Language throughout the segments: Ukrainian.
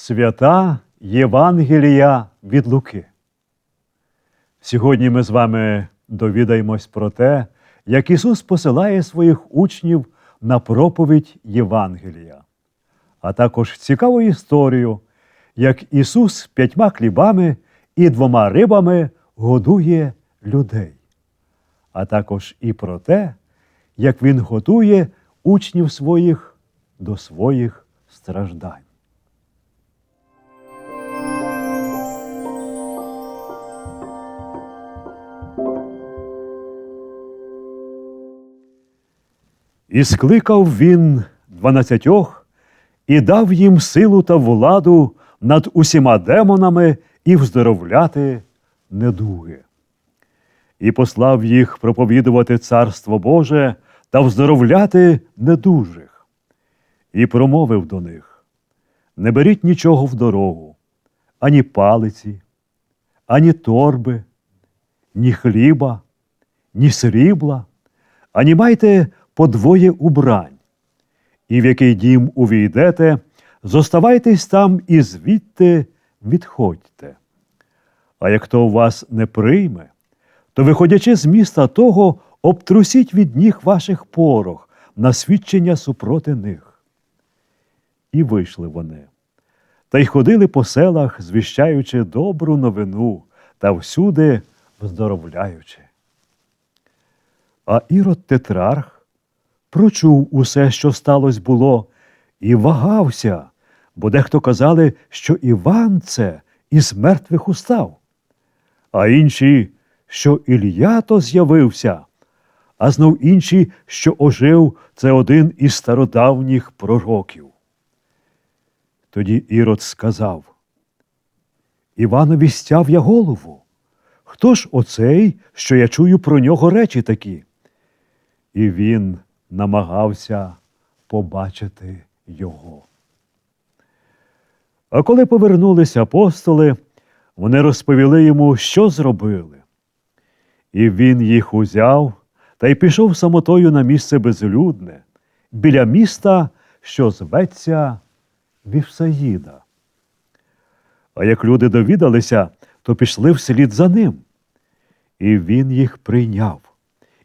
Свята Євангелія від Луки. Сьогодні ми з вами довідаємось про те, як Ісус посилає своїх учнів на проповідь Євангелія, а також цікаву історію, як Ісус п'ятьма хлібами і двома рибами годує людей, а також і про те, як Він готує учнів своїх до своїх страждань. І скликав він дванадцятьох і дав їм силу та владу над усіма демонами і вздоровляти недуги. І послав їх проповідувати Царство Боже та вздоровляти недужих. І промовив до них: Не беріть нічого в дорогу, ані палиці, ані торби, ні хліба, ні срібла, ані майте подвоє убрань. І в який дім увійдете, зоставайтесь там і звідти відходьте. А як хто вас не прийме, то, виходячи з міста того, обтрусіть від ніг ваших порох на свідчення супроти них. І вийшли вони, та й ходили по селах, звіщаючи добру новину та всюди вздоровляючи. А Ірод Тетрарх прочув усе, що сталося було, і вагався, бо дехто казали, що Іван це із мертвих устав, а інші, що Ілля то з'явився, а знов інші, що ожив це один із стародавніх пророків. Тоді Ірод сказав Іванові стяв я голову. Хто ж оцей, що я чую про нього речі такі? І він намагався побачити його. А коли повернулися апостоли, вони розповіли йому, що зробили. І він їх узяв та й пішов самотою на місце безлюдне, біля міста, що зветься Вівсаїда. А як люди довідалися, то пішли вслід за ним. І він їх прийняв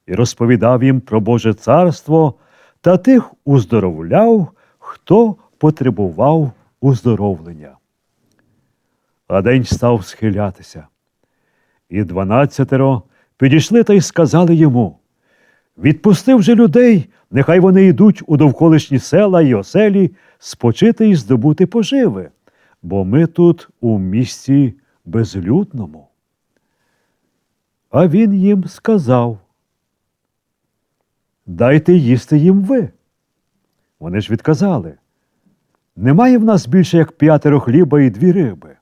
і розповідав їм про Боже царство та тих уздоровляв, хто потребував уздоровлення. А день став схилятися. І дванадцятеро підійшли та й сказали йому Відпусти вже людей, нехай вони йдуть у довколишні села й оселі спочити й здобути поживи, бо ми тут у місті безлюдному. А він їм сказав Дайте їсти їм ви. Вони ж відказали. Немає в нас більше як п'ятеро хліба і дві риби.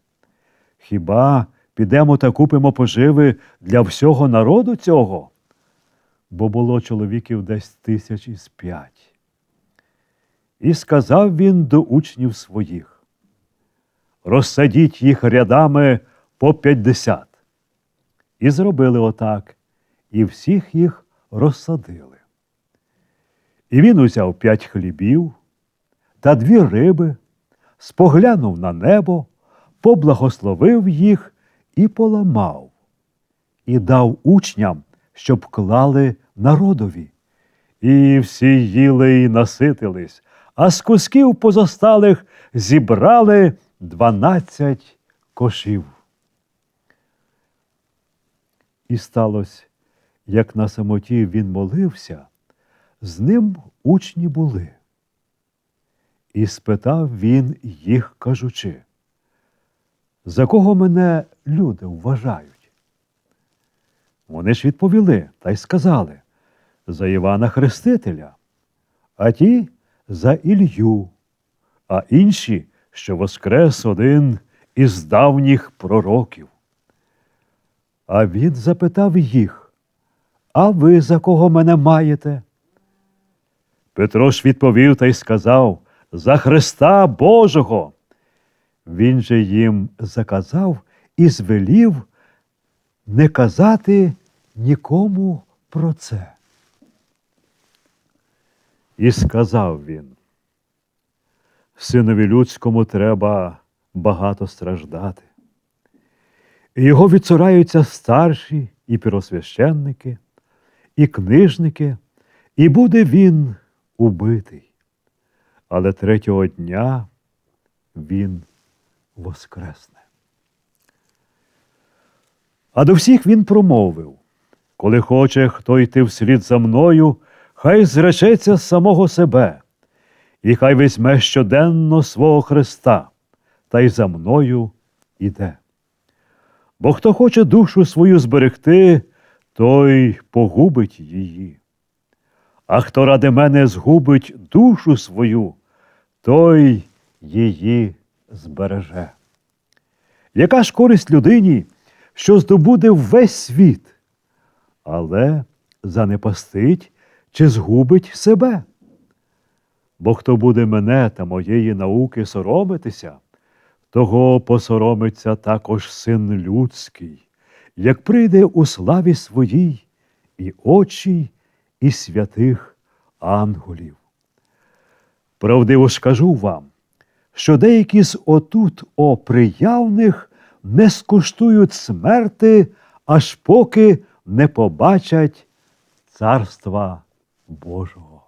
Хіба підемо та купимо поживи для всього народу цього? Бо було чоловіків десь тисяч із п'ять. І сказав він до учнів своїх розсадіть їх рядами по п'ятдесят. І зробили отак, і всіх їх розсадили. І він узяв п'ять хлібів та дві риби, споглянув на небо, поблагословив їх і поламав, і дав учням, щоб клали народові. І всі їли і наситились, а з кусків позосталих зібрали дванадцять кошів. І сталося, як на самоті він молився, з ним учні були. І спитав він їх, кажучи, за кого мене люди вважають? Вони ж відповіли та й сказали за Івана Хрестителя, а ті за Ілью, а інші, що воскрес один із давніх пророків. А він запитав їх, а ви за кого мене маєте? Петро ж відповів та й сказав за Христа Божого. Він же їм заказав і звелів не казати нікому про це. І сказав він, синові людському треба багато страждати. Його відцураються старші і піросвященники, і книжники, і буде він убитий. Але третього дня він воскресне. А до всіх він промовив коли хоче хто йти вслід за мною, хай зречеться самого себе, і хай візьме щоденно свого Христа, та й за мною іде. Бо хто хоче душу свою зберегти, той погубить її. А хто ради мене згубить душу свою, той її збереже. Яка ж користь людині, що здобуде весь світ, але занепастить чи згубить себе? Бо хто буде мене та моєї науки соромитися, того посоромиться також син людський, як прийде у славі своїй і очі, і святих ангелів. Правдиво ж кажу вам, що деякі з отут оприявних не скуштують смерти, аж поки не побачать Царства Божого.